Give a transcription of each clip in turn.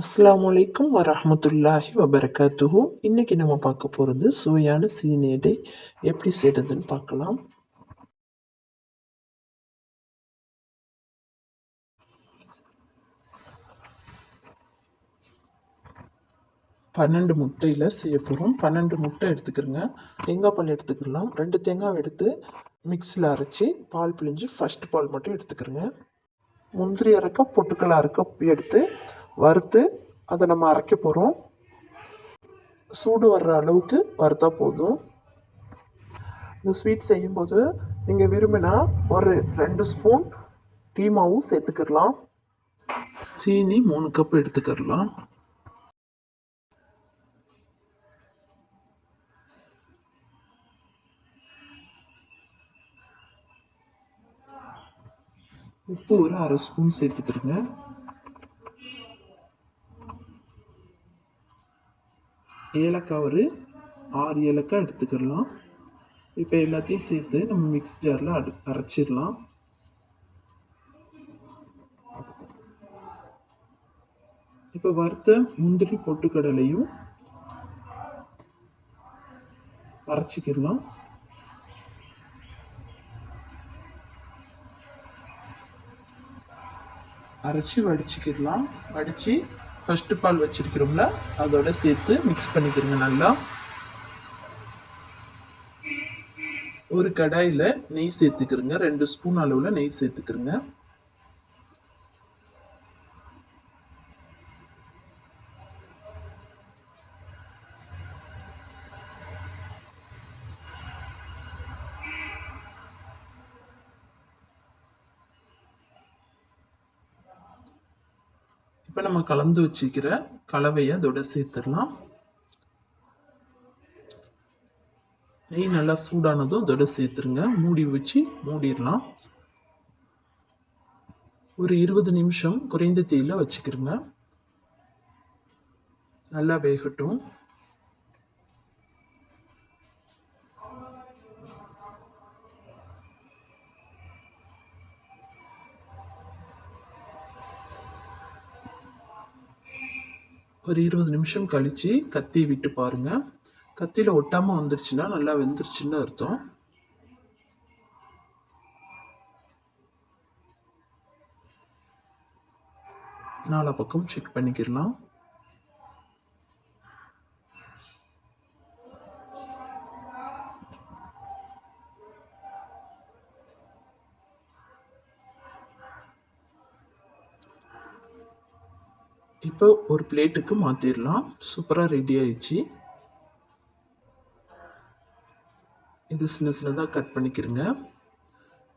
அஸ்லாம் வலைக்கும் வரமத்துல்லாஹி வபரகாத்துஹு. இன்னைக்கு நம்ம பார்க்க போகிறது சுவையான சீனேடை எப்படி செய்கிறதுன்னு பார்க்கலாம். பன்னெண்டு முட்டையில் செய்ய போகிறோம் பன்னெண்டு முட்டை எடுத்துக்கிறோங்க. தேங்காய் பால் எடுத்துக்கலாம். ரெண்டு தேங்காய் எடுத்து மிக்சியில் அரைச்சி பால் பிழிஞ்சு ஃபர்ஸ்ட் பால் மட்டும் எடுத்துக்கிறோங்க. முந்திரி அரைக்க பொட்டுக்கடலை அரைக்க எடுத்து வறுத்து அதை நம்ம அரைக்க போகிறோம் சூடு வர்ற அளவுக்கு வறுத்தா போதும். இந்த ஸ்வீட் செய்யும்போது நீங்கள் விரும்பினா ஒரு ரெண்டு ஸ்பூன் டீ மாவும் சேர்த்துக்கிடலாம். சீனி மூணு கப் எடுத்துக்கிடலாம். உப்பு ஒரு அரை ஸ்பூன் சேர்த்துக்கிறேங்க ஏலக்காய் ஒரு ஆறு ஏலக்காய் எடுத்துக்கிடலாம் இப்போ எல்லாத்தையும் சேர்த்து நம்ம மிக்ஸ் ஜாரில் அடு அரைச்சிடலாம். இப்போ வறுத்த முந்திரி பொட்டுக்கடலையும் அரைச்சிக்கிடலாம். அரைச்சி வடிச்சிக்கிடலாம். வடித்து ஃபஸ்ட்டு பால் வச்சுருக்கிறோம்ல அதோட சேர்த்து மிக்ஸ் பண்ணிக்கிறோங்க நல்லா. ஒரு கடாயில் நெய் சேர்த்துக்கிறோங்க ரெண்டு ஸ்பூன் அளவில் நெய் சேர்த்துக்கிறோங்க. இப்போ நம்ம கலந்து வச்சுக்கிற கலவையை அதோட சேர்த்துடலாம். நெய் நல்லா சூடானதும் அதோட சேர்த்துருங்க. மூடி வச்சு மூடிடலாம். ஒரு இருபது நிமிஷம் குறைந்த தீயில் வச்சுக்கிருங்க. நல்லா வேகட்டும். ஒரு இருபது நிமிஷம் கழித்து கத்தி விட்டு பாருங்கள் கத்தியில் ஒட்டாமல் வந்துருச்சுன்னா நல்லா வெந்துருச்சுன்னு அர்த்தம். நாலா பக்கம் செக் பண்ணிக்கிடலாம். இப்போ ஒரு பிளேட்டுக்கு மாற்றிடலாம் சூப்பராக ரெடி ஆயிடுச்சு. இது சின்ன சின்னதாக கட் பண்ணிக்கிறங்க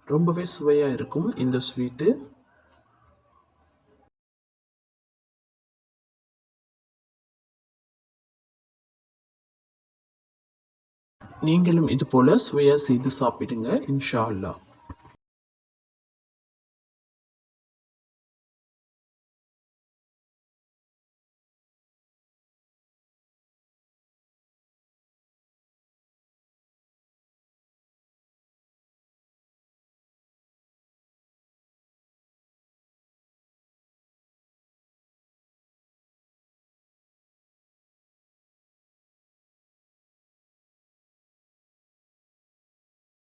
ரொம்பவே சுவையாக இருக்கும் இந்த ஸ்வீட்டு. நீங்களும் இது போல் சுவையாக செய்து சாப்பிடுங்க இன்ஷா அல்லாஹ்